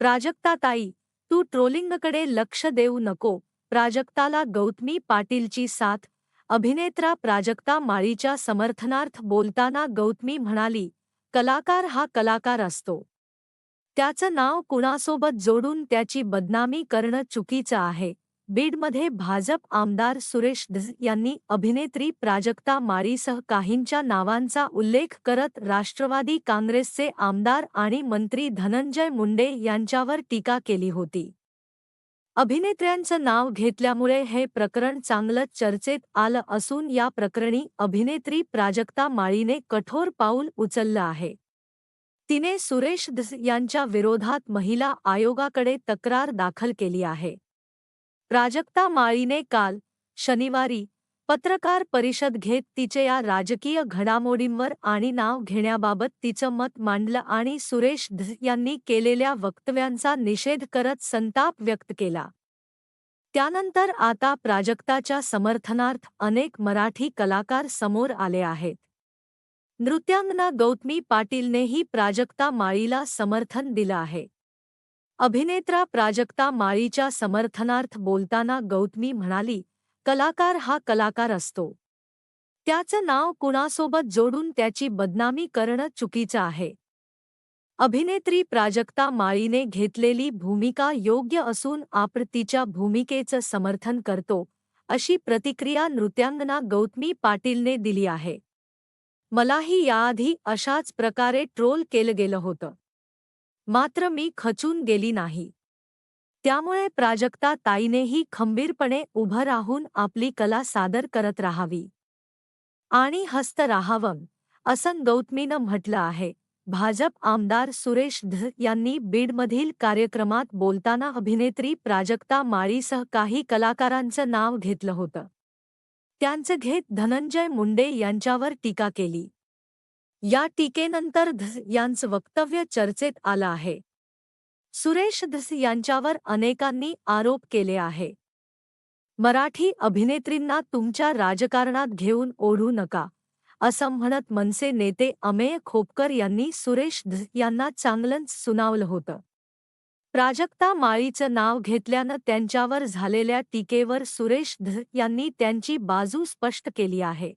प्राजक्ताताई तू ट्रोलिंगकडे लक्ष देऊ नको. प्राजक्ताला गौतमी पाटीलची साथ. अभिनेत्रा प्राजक्ता माळीच्या समर्थनार्थ बोलताना गौतमी म्हणाली कलाकार हा कलाकार असतो. त्याचं नाव कुणासोबत जोडून त्याची बदनामी करणं चुकीचं आहे. बीडमध्ये भाजप आमदार सुरेश धस यांनी अभिनेत्री प्राजक्ता माळीसह काहींच्या नावांचा उल्लेख करत राष्ट्रवादी काँग्रेसचे आमदार आणि मंत्री धनंजय मुंडे यांच्यावर टीका केली होती. अभिनेत्र्यांचं नाव घेतल्यामुळे हे प्रकरण चांगलं चर्चेत आलं असून या प्रकरणी अभिनेत्री प्राजक्ता माळीने कठोर पाऊल उचललं आहे. तिने सुरेश धस यांच्या विरोधात महिला आयोगाकडे तक्रार दाखल केली आहे. प्राजक्ता माळीने काल शनिवारी पत्रकार परिषद घेत तिचे या राजकीय घडामोडींवर आणि नाव घेण्याबाबत तिचं मत मांडलं आणि सुरेश ध यांनी केलेल्या वक्तव्यांचा निषेध करत संताप व्यक्त केला. त्यानंतर आता प्राजक्ताच्या समर्थनार्थ अनेक मराठी कलाकार समोर आले आहेत. नृत्यांगना गौतमी पाटीलनेही प्राजक्ता माळीला समर्थन दिलं आहे. अभिनेत्रा प्राजक्ता माळीच्या समर्थनार्थ बोलताना गौतमी म्हणाली कलाकार हा कलाकार असतो. त्याचं नाव कुणासोबत जोडून त्याची बदनामी करणं चुकीचं आहे. अभिनेत्री प्राजक्ता माळीने घेतलेली भूमिका योग्य असून आपण तिच्या भूमिकेचं समर्थन करतो अशी प्रतिक्रिया नृत्यांगना गौतमी पाटीलने दिली आहे. मलाही याआधी अशाच प्रकारे ट्रोल केलं गेलं होतं. मात्र मी खचून गेली नाही. त्यामुळे प्राजक्ता ताईनेही खंबीरपणे उभं राहून आपली कला सादर करत राहावी. आणि हस्त राहावं असं गौतमीनं म्हटलं आहे. भाजप आमदार सुरेश ध यांनी बीडमधील कार्यक्रमात बोलताना अभिनेत्री प्राजक्ता माळीसह काही कलाकारांचं नाव घेतलं होतं. त्यांचं घेत धनंजय मुंडे यांच्यावर टीका केली. या टीकेनंतर धस यांचं वक्तव्य चर्चेत आलं आहे. सुरेश धस यांच्यावर अनेकांनी आरोप केले आहे. मराठी अभिनेत्रींना तुमच्या राजकारणात घेऊन ओढू नका असं म्हणत मनसे नेते अमेय खोपकर यांनी सुरेश धस यांना चांगलंच सुनावलं होतं. प्राजक्ता माळीचं नाव घेतल्यानं त्यांच्यावर झालेल्या टीकेवर सुरेश धस यांनी त्यांची बाजू स्पष्ट केली आहे.